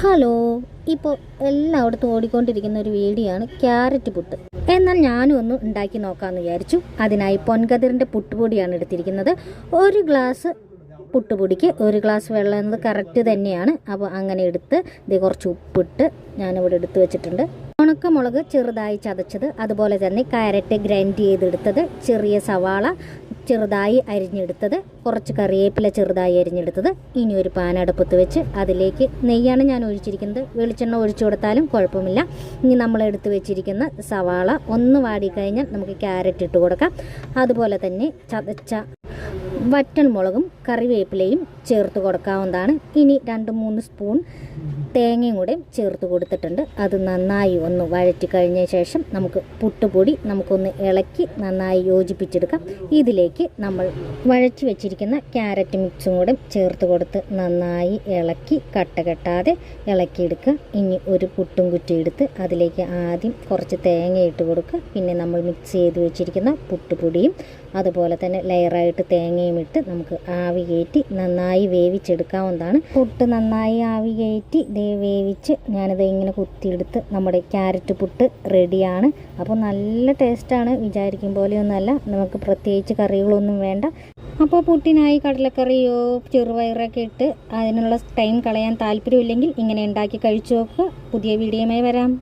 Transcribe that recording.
Hello ഇപ്പോൾ എല്ലായിടത്തും ഓടിക്കൊണ്ടിരിക്കുന്ന ഒരു വീഡിയോ ആണ് ക്യാരറ്റ് പുട്ട്. എന്നാൽ ഞാനും ഒന്ന് ഉണ്ടാക്കി നോക്കാമെന്ന് വിചാരിച്ചു. അതിനായി പൊൻകതിറിന്റെ പുട്ടുപൊടിയാണ് എടുത്തിരിക്കുന്നത്. ഒരു ഗ്ലാസ് പുട്ടുപൊടിക്ക് ഒരു ഗ്ലാസ് വെള്ളം എന്നത് കറക്റ്റ് തന്നെയാണ്. അപ്പോൾ അങ്ങനെ എടുത്ത് ഇത് കുറച്ച് ഉപ്പിട്ട് ഞാനിവിടെ എടുത്തു വെച്ചിട്ടുണ്ട്. ഉണക്കമുളക് ചെറുതായി ചതച്ചത് അതുപോലെ തന്നെ കാരറ്റ് ഗ്രൈൻഡ് ചെയ്തെടുത്തത് ചെറിയ സവാള ചെറുതായി അരിഞ്ഞെടുത്തത് കുറച്ച് കറിവേപ്പില ചെറുതായി അരിഞ്ഞെടുത്തത് ഇനി ഒരു പാനടപ്പത്ത് വെച്ച് അതിലേക്ക് നെയ്യാണ് ഞാൻ ഒഴിച്ചിരിക്കുന്നത്. വെളിച്ചെണ്ണ ഒഴിച്ചു കൊടുത്താലും കുഴപ്പമില്ല. ഇനി നമ്മൾ എടുത്തു വെച്ചിരിക്കുന്ന സവാള ഒന്ന് വാടിക്കഴിഞ്ഞാൽ നമുക്ക് ക്യാരറ്റ് ഇട്ട് കൊടുക്കാം. അതുപോലെ തന്നെ ചതച്ച വറ്റൽ മുളകും കറിവേപ്പിലയും ചേർത്ത് കൊടുക്കാവുന്നതാണ്. ഇനി രണ്ട് മൂന്ന് സ്പൂൺ തേങ്ങയും കൂടെ ചേർത്ത് കൊടുത്തിട്ടുണ്ട്. അത് നന്നായി ഒന്ന് വഴറ്റി കഴിഞ്ഞ ശേഷം നമുക്ക് പുട്ടുപൊടി നമുക്കൊന്ന് ഇളക്കി നന്നായി യോജിപ്പിച്ചെടുക്കാം. ഇതിലേക്ക് നമ്മൾ വഴറ്റി വെച്ചിരിക്കുന്ന ക്യാരറ്റ് മിക്സും കൂടെ ചേർത്ത് കൊടുത്ത് നന്നായി ഇളക്കി കട്ട കെട്ടാതെ ഇളക്കിയെടുക്കുക. ഇനി ഒരു പുട്ടും കുറ്റി എടുത്ത് അതിലേക്ക് ആദ്യം കുറച്ച് തേങ്ങ ഇട്ട് കൊടുക്കുക. പിന്നെ നമ്മൾ മിക്സ് ചെയ്ത് വെച്ചിരിക്കുന്ന പുട്ടുപൊടിയും അതുപോലെ തന്നെ ലെയറായിട്ട് തേങ്ങയും ഇട്ട് നമുക്ക് ആവി കയറ്റി നന്നായി വേവിച്ചെടുക്കാവുന്നതാണ്. പുട്ട് നന്നായി ആവി കയറ്റി ദേ വേവിച്ച് ഞാനിത് ഇങ്ങനെ കുത്തിയെടുത്ത് നമ്മുടെ ക്യാരറ്റ് പുട്ട് റെഡിയാണ്. അപ്പോൾ നല്ല ടേസ്റ്റാണ്. വിചാരിക്കും പോലെയൊന്നുമല്ല നമുക്ക് പ്രത്യേകിച്ച് കറികളൊന്നും വേണ്ട. അപ്പോൾ പുട്ടിനായി കടലക്കറിയോ ചെറുപയറൊക്കെ ഇട്ട് അതിനുള്ള ടൈം കളയാൻ താല്പര്യമില്ലെങ്കിൽ ഇങ്ങനെ ഉണ്ടാക്കി കഴിച്ചു നോക്കുക. പുതിയ വീഡിയോയുമായി വരാം.